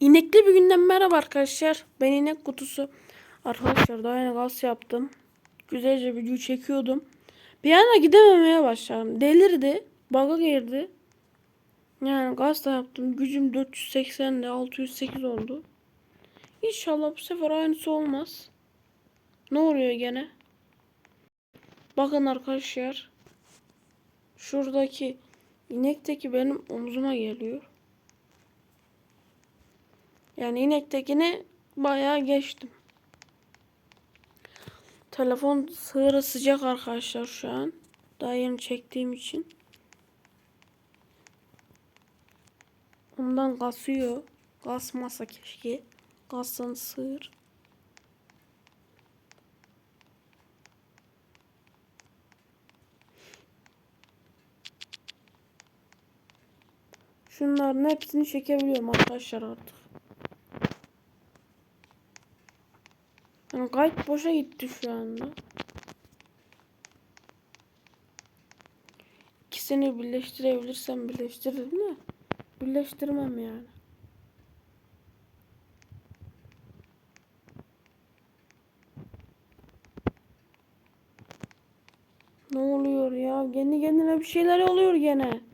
İnekli bir günden merhaba arkadaşlar. Ben inek kutusu. Arkadaşlar daha yeni gaz yaptım. Güzelce video çekiyordum. Bir anda gidememeye başladım. Delirdi. Bug'a girdi. Yani gaz da yaptım. Gücüm 480 de 608 oldu. İnşallah bu sefer aynısı olmaz. Ne oluyor gene? Bakın arkadaşlar. Şuradaki inekteki benim omzuma geliyor. Yani inektekine bayağı geçtim. Telefon sığırı sıcak arkadaşlar şu an. Daha yeni çektiğim için. Ondan kasıyor. Kasmasa keşke. Kassan sığır. Şunların hepsini çekebiliyorum arkadaşlar artık. Kayıt boşa gitti şu anda. İkisini birleştirebilirsem birleştiririm de birleştirmem yani. Ne oluyor ya? Kendi kendine bir şeyler oluyor gene.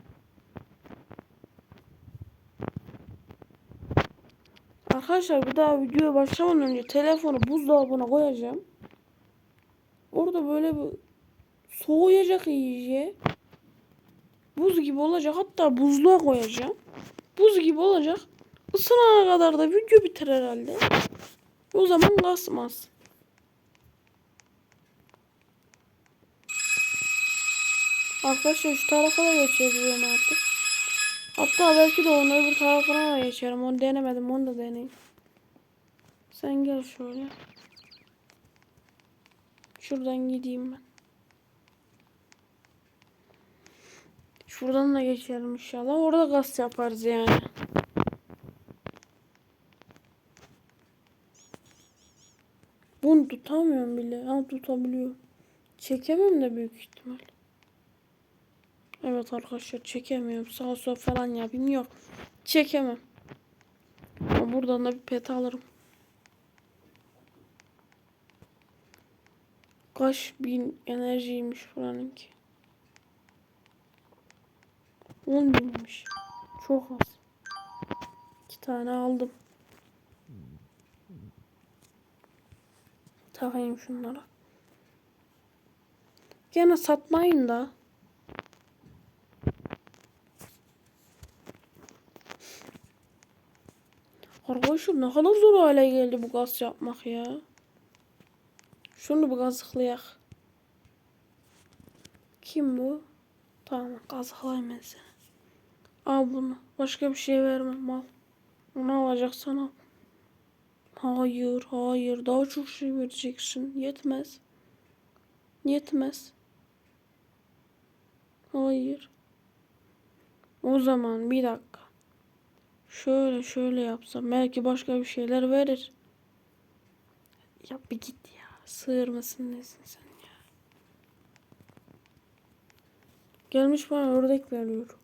Arkadaşlar bir daha videoya başlamadan önce telefonu buzdolabına koyacağım. Orada böyle bir soğuyacak iyice. Buz gibi olacak. Hatta buzluğa koyacağım. Buz gibi olacak. Isınana kadar da video biter herhalde. O zaman kasmaz. Arkadaşlar şu tarafa da geçebiliyorum artık. Hatta belki de onu öbür tarafına da geçerim. Onu denemedim. Onu da deneyeyim. Sen gel şöyle. Şuradan gideyim ben. Şuradan da geçelim inşallah. Orada gaz yaparız yani. Bunu tutamıyorum bile. Ha tutabiliyor. Çekemem de büyük ihtimal. Evet arkadaşlar çekemiyorum. Sağ sol falan yapayım. Yok. Çekemem. Ama buradan da bir pet alırım. Kaç bin enerjiymiş buranınki. 10 binmiş. Çok az. İki tane aldım. Takayım şunlara. Gene satmayın da. Arkadaşlar ne kadar zor hale geldi bu gaz yapmak ya. Şunu bir gazıklayak. Kim bu? Tamam gazıklayayım ben seni. Al bunu. Başka bir şey vermem al. Onu alacaksan al. Hayır hayır daha çok şey vereceksin. Yetmez. Yetmez. Hayır. O zaman bir dakika. Şöyle şöyle yapsam belki başka bir şeyler verir. Ya bir git ya. Sığır mısın nesin sen ya? Gelmiş bana ördek veriyor.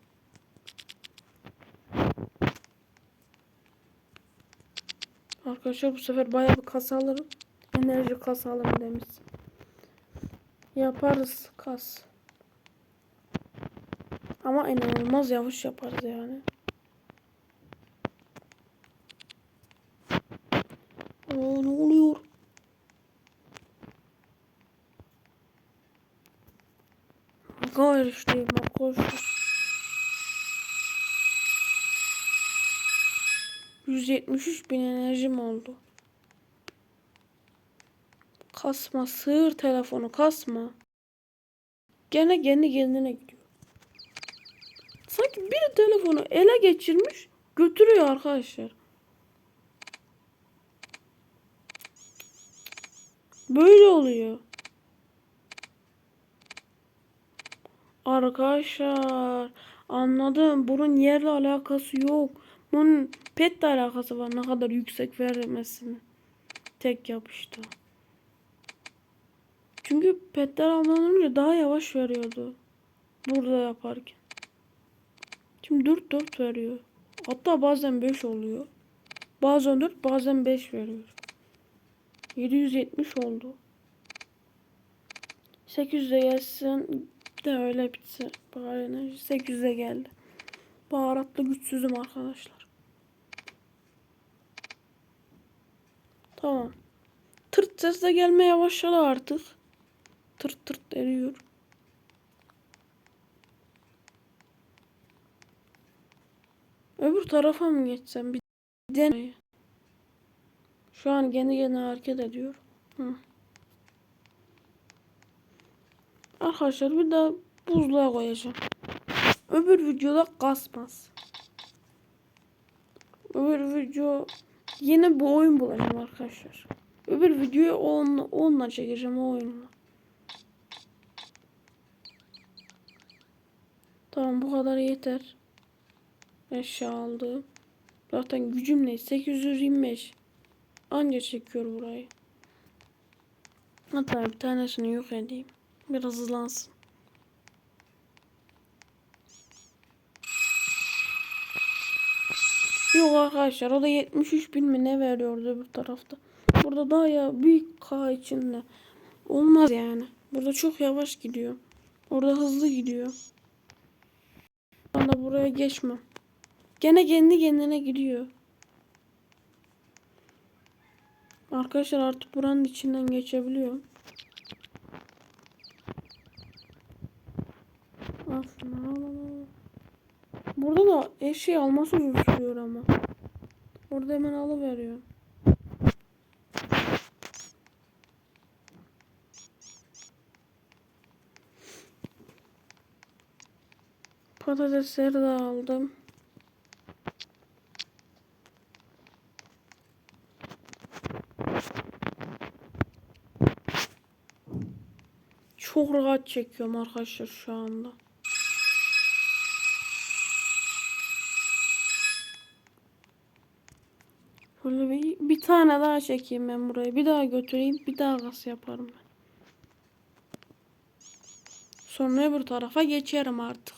Arkadaşlar bu sefer bayağı bir kas alırım. Enerji kas alırım demişsin. Yaparız kas. Ama inanılmaz yavaş yaparız yani. Aa, ne oluyor? İşte arkadaşlar. 173 bin enerjim oldu. Kasma sığır telefonu kasma. Gene kendi kendine gidiyor. Sanki biri telefonu ele geçirmiş götürüyor arkadaşlar. Böyle oluyor. Arkadaşlar anladım. Bunun yerle alakası yok. Bunun petle alakası var. Ne kadar yüksek vermesini. Tek yapıştı. Çünkü petler önce daha yavaş veriyordu. Burada yaparken. Şimdi 4 4 veriyor. Hatta bazen 5 oluyor. Bazen 4 bazen 5 veriyor. 770 oldu. 800'e gelsin de öyle bitse. Bari enerji 800'e geldi. Baharatlı güçsüzüm arkadaşlar. Tamam. Tırt ses de gelmeye başladı artık. Tırt tırt eriyor. Öbür tarafa mı geçsem? Bir deney. Şu an kendi kendine hareket ediyor. Hı. Arkadaşlar bir daha buzluğa koyacağım. Öbür videoda kasmaz. Öbür video yine bu oyun bulacağım arkadaşlar. Öbür videoyu onunla, onunla çekeceğim o oyunla. Tamam bu kadar yeter. Eşya aldım. Zaten gücüm ne? 825. Anca çekiyor burayı. Hatta bir tanesini yok edeyim. Biraz hızlansın. Yok arkadaşlar o da 73 bin mi ne veriyordu öbür tarafta. Burada daha ya büyük K içinde. Olmaz yani. Burada çok yavaş gidiyor. Orada hızlı gidiyor. Ben de buraya geçmem. Gene kendi kendine gidiyor. Arkadaşlar artık buranın içinden geçebiliyor. Burada da eşeği alması uzun ama. Orada hemen alıveriyor. Patatesleri de aldım. Çok rahat çekiyorum arkadaşlar şu anda. Böyle bir, bir tane daha çekeyim ben burayı. Bir daha götüreyim. Bir daha gaz yaparım ben. Sonra öbür tarafa geçerim artık.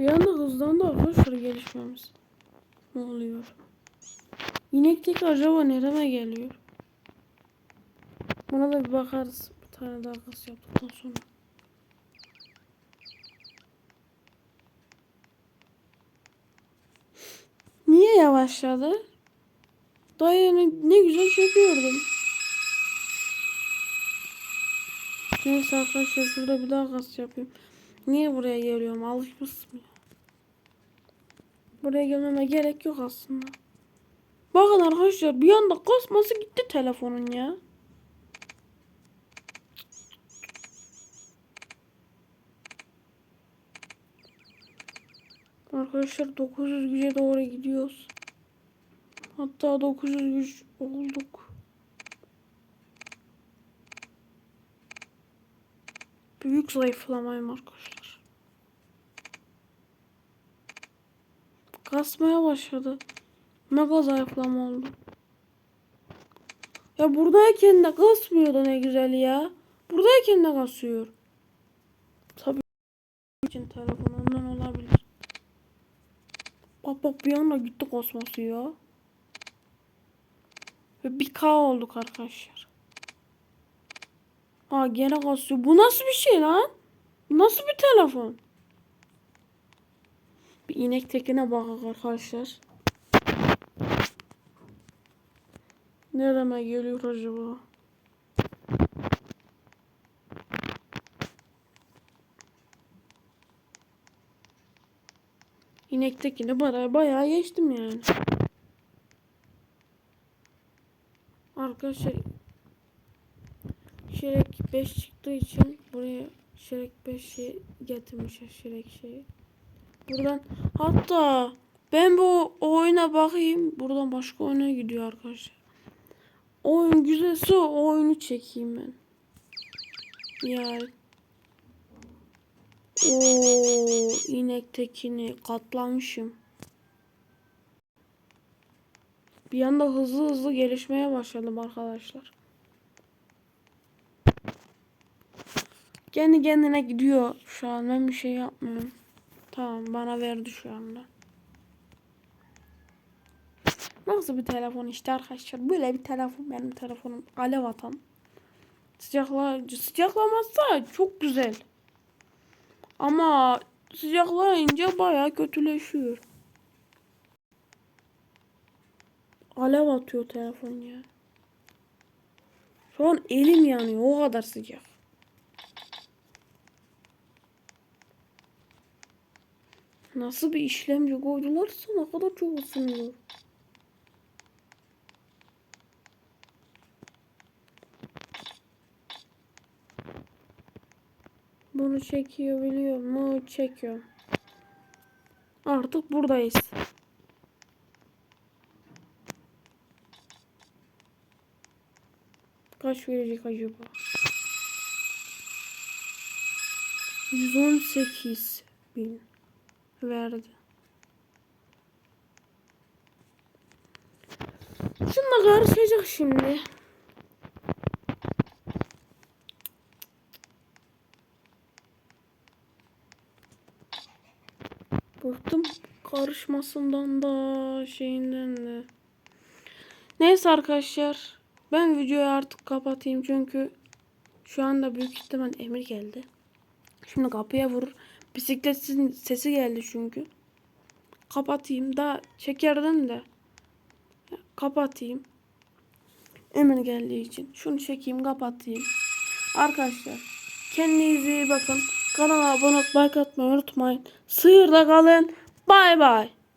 Bir anda hızlandı arkadaşlar gelişmemiz. Ne oluyor? İneklik acaba nereme geliyor? Buna da bir bakarız. Bir tane daha gaz yaptıktan sonra. Niye yavaşladı? Daha ne güzel çekiyordum. Neyse arkadaşlar şurada bir daha gaz yapayım. Niye buraya geliyorum? Alışmışsın ya. Buraya gelmeme gerek yok aslında. Bakın arkadaşlar bir anda kasması gitti telefonun ya. Arkadaşlar 900 güce doğru gidiyoruz. Hatta 900 güç olduk. Büyük zayıflamayım arkadaşlar. Kasmaya başladı. Mega zayıflama oldu. Ya buradayken de kasmıyordu ne güzel ya. Buradayken de kasıyor. Tabii için telefon ondan olabilir. Bak bak bir anda gitti kosmosu ya. Ve bir K olduk arkadaşlar. Aa gene kasıyor. Bu nasıl bir şey lan? Nasıl bir telefon? Bir inek tekine bakak arkadaşlar. Nereme geliyor acaba? İnektekini bayağı, bayağı geçtim yani. Arkadaşlar Şirek 5 çıktığı için buraya Şirek 5'i getirmişler Şirek şeyi. Buradan hatta ben bu oyuna bakayım. Buradan başka oyuna gidiyor arkadaşlar. Oyun güzelse o oyunu çekeyim ben. Yani. Oo, inek tekini katlamışım. Bir anda hızlı hızlı gelişmeye başladım arkadaşlar. Kendi kendine gidiyor şu an ben bir şey yapmıyorum. Tamam bana verdi şu anda. Nasıl bir telefon işte arkadaşlar. Böyle bir telefon benim telefonum. Alev atan. Sıcaklayıcı. Sıcaklamazsa çok güzel. Ama sıcaklayınca baya kötüleşiyor. Alev atıyor telefon ya. Şu an elim yanıyor. O kadar sıcak. Nasıl bir işlemci koydularsa ne kadar çok ısınıyor. Bunu çekiyor biliyor mu? Çekiyor. Artık buradayız. Kaç verecek acaba? 118 bin verdi. Şununla karışacak şimdi. Karışmasından da şeyinden de. Neyse arkadaşlar. Ben videoyu artık kapatayım çünkü şu anda büyük ihtimal emir geldi. Şimdi kapıya vurur. Bisikletin sesi geldi çünkü. Kapatayım da çekerdim de. Kapatayım. Emir geldiği için. Şunu çekeyim kapatayım. Arkadaşlar kendinize iyi bakın. Kanala abone olup like atmayı unutmayın. Sıyırda kalın. Bay bay.